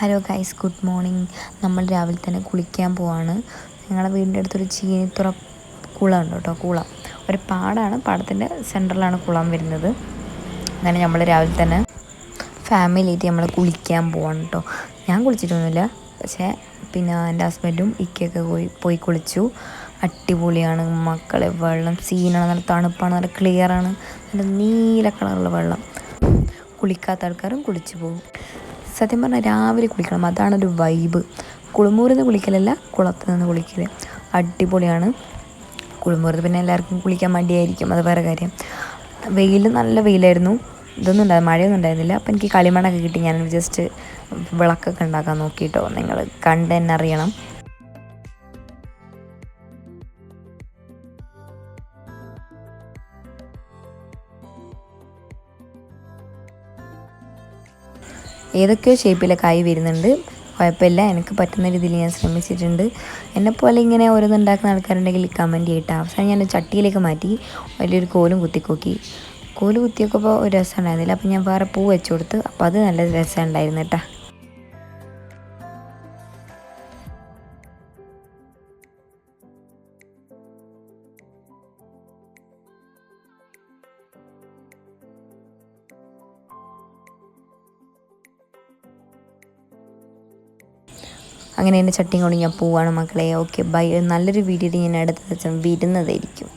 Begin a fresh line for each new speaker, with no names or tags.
Hello guys good morning. നമ്മൾ രാവിലെ തന്നെ കുളിക്കാൻ പോവാണ്. ഞങ്ങളുടെ വീടിന്റെ അടുത്തൊരു ചീനിത്തുറ കുളം ഉണ്ട് കേട്ടോ കുളം. ഒരു പാടാണ് പാടത്തിന്റെ സെന്ററിലാണ് കുളം വരുന്നത്. അങ്ങനെ നമ്മൾ രാവിലെ തന്നെ ഫാമിലിയായിട്ട് നമ്മൾ കുളിക്കാൻ പോവാണ് കേട്ടോ. ഞാൻ കുളിച്ചിട്ടൊന്നുമില്ല പക്ഷേ പിന്നെ എന്റെ ഹസ്ബൻഡും ഇക്കൊക്കെ പോയി പോയി കുളിച്ചു. അടിപൊളിയാണ് മക്കളെ വെള്ളം സീനാണ് നല്ല തണുപ്പാണ് നല്ല ക്ലിയറാണ് നല്ല നീല കളറുള്ള വെള്ളം. കുളിക്കാത്ത ആൾക്കാരും കുളിച്ചു പോകും. സത്യം പറഞ്ഞാൽ രാവിലെ കുളിക്കണം. അതാണ് ഒരു വൈബ് നിന്ന് കുളിക്കലല്ല കുളത്ത് നിന്ന് കുളിക്കൽ അടിപൊളിയാണ്. കുളിമൂരത്ത് പിന്നെ എല്ലാവർക്കും കുളിക്കാൻ മടിയായിരിക്കും. അത് വേറെ കാര്യം. വെയിൽ നല്ല വെയിലായിരുന്നു. ഇതൊന്നും ഉണ്ടായി മഴയൊന്നും ഉണ്ടായിരുന്നില്ല. അപ്പം എനിക്ക് കളിമണ്ണൊക്കെ കിട്ടി. ഞാൻ ജസ്റ്റ് വിളക്കൊക്കെ ഉണ്ടാക്കാൻ നോക്കിയിട്ടോ നിങ്ങൾ കണ്ട് തന്നെ അറിയണം. ഏതൊക്കെയോ ഷേപ്പിലെ കായ് വരുന്നുണ്ട്? കുഴപ്പമില്ല. എനിക്ക് പറ്റുന്ന രീതിയിൽ ഞാൻ ശ്രമിച്ചിട്ടുണ്ട്. എന്നെപ്പോലെ ഇങ്ങനെ ഓരോന്നുണ്ടാക്കുന്ന ആൾക്കാരുണ്ടെങ്കിൽ കമന്റ് ചെയ്യട്ടെ. അവസാനം ഞാൻ ചട്ടിയിലേക്ക് മാറ്റി വലിയൊരു കോലും കുത്തിക്കോക്കി. കോൽ കുത്തിയൊക്കെ ഒരു രസം ഉണ്ടായിരുന്നില്ല അപ്പം ഞാൻ വേറെ പൂ വെച്ച് കൊടുത്ത്. അപ്പോൾ അത് നല്ല രസം ഉണ്ടായിരുന്നു കേട്ടോ. അങ്ങനെ എന്റെ ചട്ടിയും കൊണ്ട് ഞാൻ പോവാണ് മക്കളെ. ഓക്കെ ബൈ നല്ലൊരു വീഡിയോ ഞാൻ അടുത്ത ദിവസം വരുന്നതായിരിക്കും.